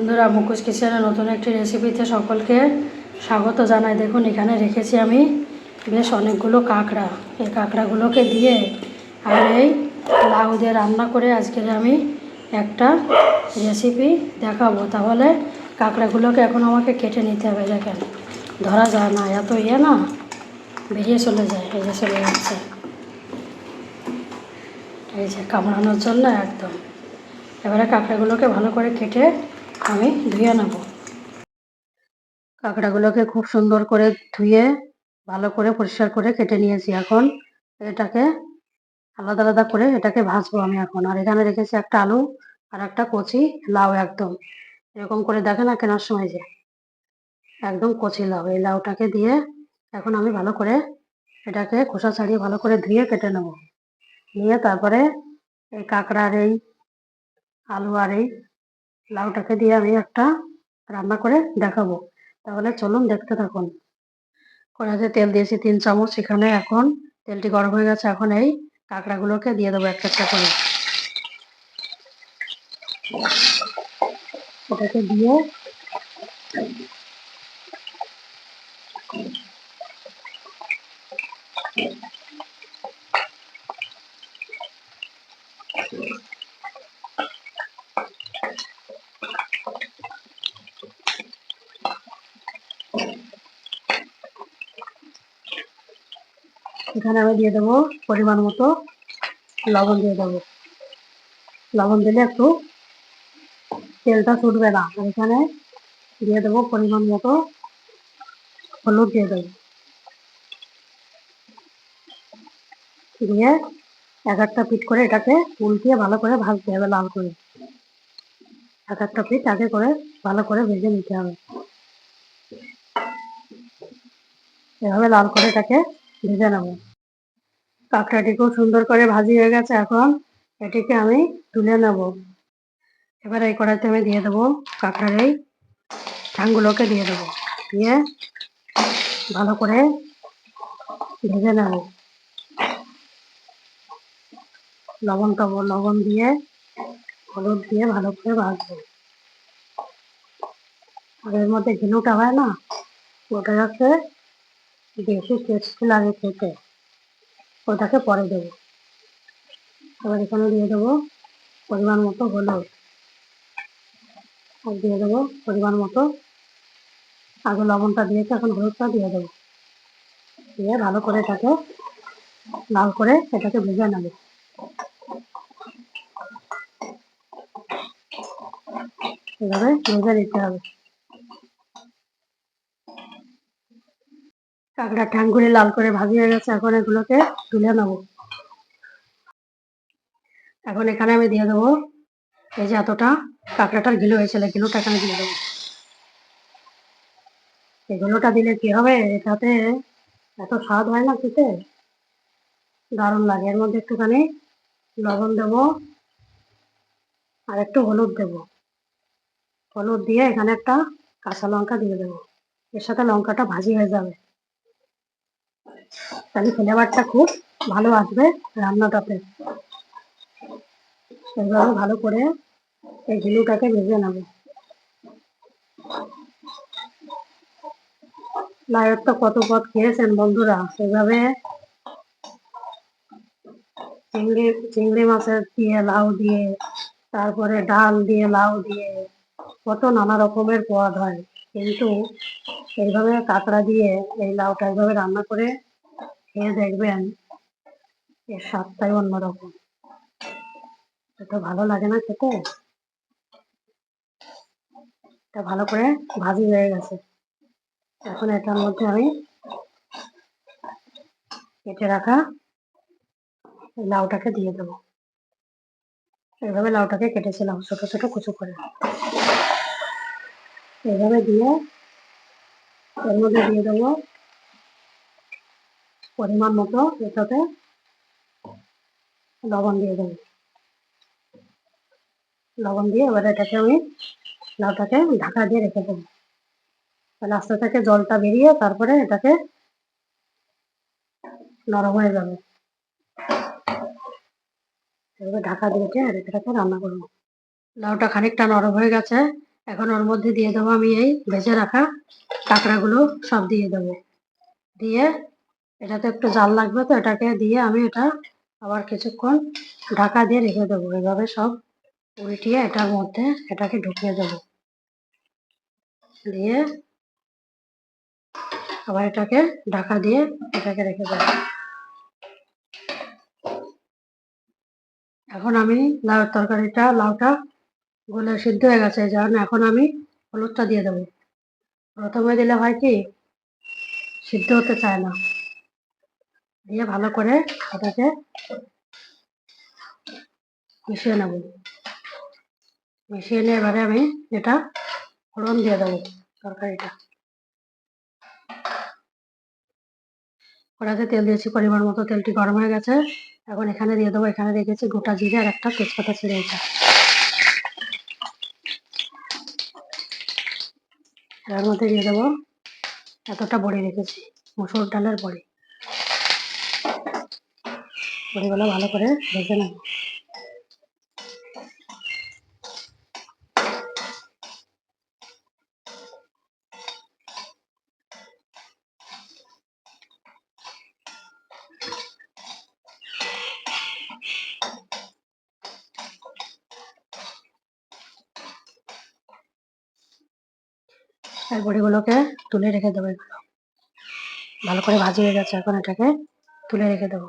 বন্ধুরা মুখোশ কিচেনের নতুন একটি রেসিপিতে সকলকে স্বাগত জানাই। দেখুন, এখানে রেখেছি আমি বেশ অনেকগুলো কাঁকড়া। এই কাঁকড়াগুলোকে দিয়ে আর এই লাউ দিয়ে রান্না করে আজকের আমি একটা রেসিপি দেখাবো। তাহলে কাঁকড়াগুলোকে এখন আমাকে কেটে নিতে হবে, দেখেন। ধরা যায় না, এত ইয়ে না, বেরিয়ে চলে যায়, এই যে চলে যাচ্ছে। এই যে কামড়ানোর জন্য একদম। এবারে কাঁকড়াগুলোকে ভালো করে কেটে আমি ধুয়ে নেব। কাঁকড়াগুলোকে খুব সুন্দর করে ধুয়ে ভালো করে পরিষ্কার করে কেটে নিয়েছি এখন। এটাকে আলাদা আলাদা করে এটাকে ভাজবো আমি এখন। আর এখানে রেখেছি একটা আলু আর একটা কচি, লাউ একদম। এরকম করে দেখে না কেনার সময় যে একদম কচি লাউ। এই লাউটাকে দিয়ে এখন আমি ভালো করে এটাকে খোসা ছাড়িয়ে ভালো করে ধুয়ে কেটে নেব। নিয়ে তারপরে এই কাঁকড়ার এই আলু আর এই লাউটাকে দিয়ে আমি একটা রান্না করে দেখাবো। তাহলে চলুন দেখতে থাকুন। কড়াইতে তেল দিয়েছি তিন চামচ। এখানে এখন তেলটি গরম হয়ে গেছে। এখন এই কাঁকড়াগুলোকে দিয়ে দেবো একটা একটা করে। এটাকে দিয়ে এখানে আমি দিয়ে দেবো পরিমাণ মতো লবণ দিয়ে দেবো। লবণ দিলে একটু তেলটা ছুটবে না। আর এখানে দিয়ে দেবো পরিমাণ মতো হলুদ দিয়ে দেবো। দিয়ে এক একটা পিঠ করে এটাকে উল্টিয়ে ভালো করে ভাজতে হবে লাল করে। এক একটা পিঠ আগে করে ভালো করে ভেজে নিতে হবে। এভাবে লাল করে এটাকে ভেজে নেব কাঁকড়াটি খুব সুন্দর করে ভাজি হয়ে গেছে এখন। এটিকে আমি তুলে নেব। এবার এই কড়াইতে আমি দিয়ে দেবো কাঁকড়ার এই ঠ্যাংগুলোকে দিয়ে দেবো। দিয়ে ভালো করে ভেজে নেব। লবণ টব, লবণ দিয়ে, হলুদ দিয়ে ভালো করে ভাজবো। আর এর মধ্যে ঘিলুটা হয় না? ওটা যাচ্ছে বেশি টেস্টি লাগে খেতে ওটাকে পরে দেবো। এবার এখানে দিয়ে দেবো পরিমাণ মতো হলুদ। আর দিয়ে দেবো পরিমাণ মতো আগে লবণটা দিয়েছে, এখন হলুদটা দিয়ে দেবো। দিয়ে ভালো করে এটাকে লাল করে এটাকে ভেজে নেব। এভাবে ভেজে নিতে হবে। কাঁকড়া ঠ্যাংগুলি লাল করে ভাজি হয়ে গেছে, এখন এগুলোকে তুলে নেব। এখন এখানে আমি দিয়ে দেবো এই যে এতটা কাঁকড়াটার গিলো হয়েছিল গিলোটা এখানে দিয়ে দেবো। এই গিলোটা দিলে কি হবে, এটাতে এত স্বাদ হয় না খেতে? দারুণ লাগে। এর মধ্যে একটুখানি লবণ দেবো আর একটু হলুদ দেবো। হলুদ দিয়ে এখানে একটা কাঁচা লঙ্কা দিয়ে দেবো। এর সাথে লঙ্কাটা ভাজি হয়ে যাবে। তাহলে ফ্লেভারটা খুব ভালো আসবে রান্নাটাতে। এইভাবে ভালো করে এই ঝিলুটাকে ভেজে নেব। তো কত পথ খেয়েছেন বন্ধুরা? সেভাবে চিংড়ি চিংড়ি মাছের দিয়ে লাউ দিয়ে, তারপরে ডাল দিয়ে, লাউ দিয়ে, কত নানা রকমের পদ হয়। কিন্তু এইভাবে কাঁকড়া দিয়ে এই লাউটা এইভাবে রান্না করে খেয়ে দেখবেন এর স্বাদটাই অন্যরকম। এত ভালো লাগে না খেতে? এটা ভালো করে ভাজি হয়ে গেছে। এখন এটার মধ্যে আমি কেটে রাখা লাউটাকে দিয়ে দেবো। এইভাবে লাউটাকে কেটেছিলাম ছোট ছোট কুচু করে। এইভাবে দিয়ে এর মধ্যে দিয়ে দেবো পরিমাণ মতো এটাতে লবণ দিয়ে দেবো। লবণ দিয়ে এবার এটাকে আমি লাউটাকে ঢাকা দিয়ে রেখে দেবো। তাহলে আস্তে থেকে জলটা বেরিয়ে তারপরে এটাকে নরম হয়ে যাবে। এভাবে ঢাকা দিয়ে এটাকে রান্না করব। লাউটা খানিকটা নরম হয়ে গেছে। এখন ওর মধ্যে দিয়ে দেবো আমি এই ভেজে রাখা কাঁকড়াগুলো সব দিয়ে দেবো। দিয়ে এটাতে একটু জাল লাগবে তো, এটাকে দিয়ে আমি এটা আবার কিছুক্ষণ ঢাকা দিয়ে রেখে দেবো। এভাবে সব উল্টিয়ে এটার মধ্যে এটাকে ঢুকিয়ে দেবো। দিয়ে আবার এটাকে ঢাকা দিয়ে এটাকে রেখে দেবো। এখন আমি লাউ তরকারিটা, লাউটা গলে সিদ্ধ হয়ে গেছে জন্য এখন আমি হলুদটা দিয়ে দেবো। প্রথমে দিলে হয় কি, সিদ্ধ হতে চায় না। দিয়ে ভালো করে এটাকে মিশিয়ে নেব। মিশিয়ে নিয়ে এবারে আমি এটা ফোড়ন দিয়ে দেবো তরকারিটা। কড়াতে তেল দিয়েছি, পরিমাণ মতো তেলটি গরম হয়ে গেছে। এখন এখানে দিয়ে দেবো, এখানে রেখেছি গোটা জিরে আর একটা তেজপাতা ছিঁড়ে এটা। এর মধ্যে দিয়ে দেবো এতটা বড়ি রেখেছি, মুসুর ডালের বড়ি। বড়িগুলো ভালো করে ভেজে নেব। আর বড়িগুলোকে তুলে রেখে দেবো এগুলো। ভালো করে ভাজি হয়ে গেছে, এখন এটাকে তুলে রেখে দেবো।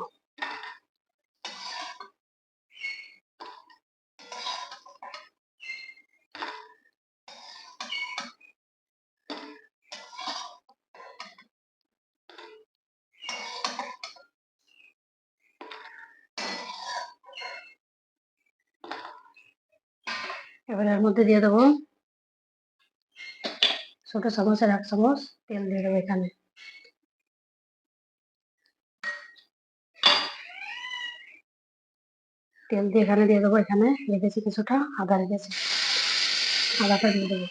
এবার এর মধ্যে দিয়ে দেবো ছোট চামচের এক চামচ তেল দিয়ে দেবো এখানে। তেল দিয়ে এখানে দিয়ে দেবো এখানে রেখেছি কিছুটা, আদা রেখেছি। আদাটা দিয়ে দেবো।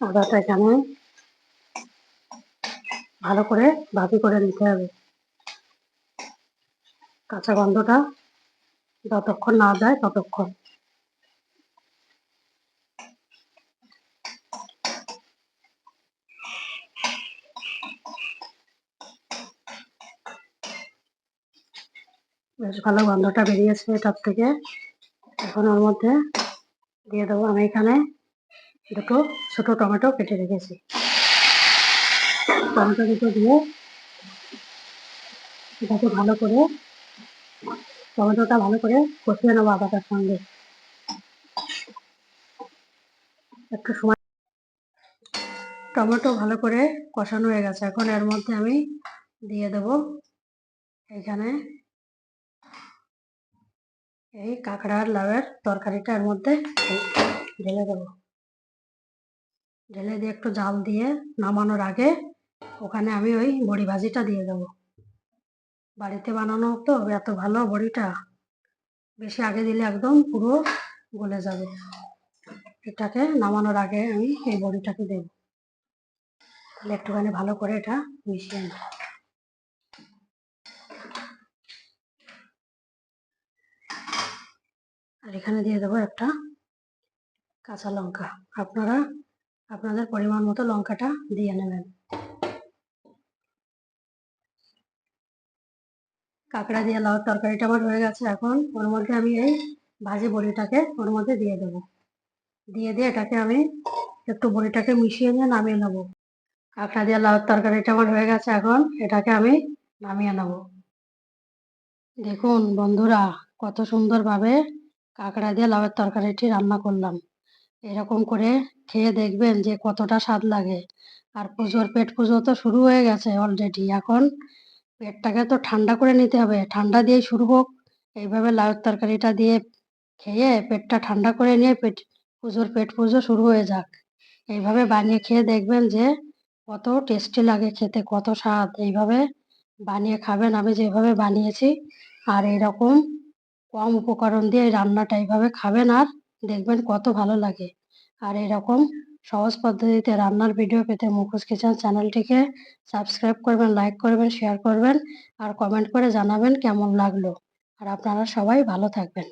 আদাটা এখানে ভালো করে ভাজি করে নিতে হবে। কাঁচা গন্ধটা যতক্ষণ না যায় ততক্ষণ। বেশ ভালো গন্ধটা বেরিয়েছে এটার থেকে। এখন ওর মধ্যে দিয়ে দেবো আমি এখানে দুটো ছোট টমেটো কেটে রেখেছি। টমেটো দুটো দিয়ে এটাকে ভালো করে, টমেটোটা ভালো করে কষিয়ে নেব আদাটার সঙ্গে। একটু সময় টমেটো ভালো করে কষানো হয়ে গেছে। এখন এর মধ্যে আমি দিয়ে দেব এখানে এই কাঁকড়ার লাউয়ের তরকারিটা এর মধ্যে ঢেলে দেবো। ঢেলে দিয়ে একটু জাল দিয়ে নামানোর আগে ওখানে আমি ওই বড়ি ভাজিটা দিয়ে দেবো। বাড়িতে বানানো তো, এত ভালো বড়িটা। বেশি আগে দিলে একদম পুরো গলে যাবে। এটাকে নামানোর আগে আমি এই বড়িটাকে দেব। তাহলে একটুখানি ভালো করে এটা মিশিয়ে নেব। আর এখানে দিয়ে দেবো একটা কাঁচা লঙ্কা। আপনারা আপনাদের পরিমাণ মতো লঙ্কাটা দিয়ে নেবেন। কাঁকড়া দিয়ে লাউ তরকারিটা আমার হয়ে গেছে এখন। ওর মধ্যে আমি এই ভাজি বড়িটাকে ওর মধ্যে দিয়ে দেবো। দিয়ে দিয়ে এটাকে আমি একটু বড়িটাকে মিশিয়ে নিয়ে নামিয়ে নেব। কাঁকড়া দিয়ে লাউ তরকারিটা আমার হয়ে গেছে এখন। এটাকে আমি নামিয়ে নেব। দেখুন বন্ধুরা, কত সুন্দরভাবে কাঁকড়া দিয়ে লাউয়ের তরকারিটি রান্না করলাম। এরকম করে খেয়ে দেখবেন যে কতটা স্বাদ লাগে। আর পুজোর পেট পুজো তো শুরু হয়ে গেছে অলরেডি এখন পেটটাকে তো ঠান্ডা করে নিতে হবে। ঠান্ডা দিয়েই শুরু হোক। এইভাবে লাউয়ের তরকারিটা দিয়ে খেয়ে পেটটা ঠান্ডা করে নিয়ে পেট পুজোর পেট পুজো শুরু হয়ে যাক। এইভাবে বানিয়ে খেয়ে দেখবেন যে কত টেস্টি লাগে খেতে, কত স্বাদ। এইভাবে বানিয়ে খাবেন। আমি যেভাবে বানিয়েছি আর এরকম কম উপকরণ দিয়ে এই রান্নাটা এইভাবে খাবেন আর দেখবেন কত ভালো লাগে। আর এরকম সহজ পদ্ধতিতে রান্নার ভিডিও পেতে মুখোশ কিচেন চ্যানেলটিকে সাবস্ক্রাইব করবেন লাইক করবেন শেয়ার করবেন, আর কমেন্ট করে জানাবেন কেমন লাগল। আর আপনারা সবাই ভালো থাকবেন।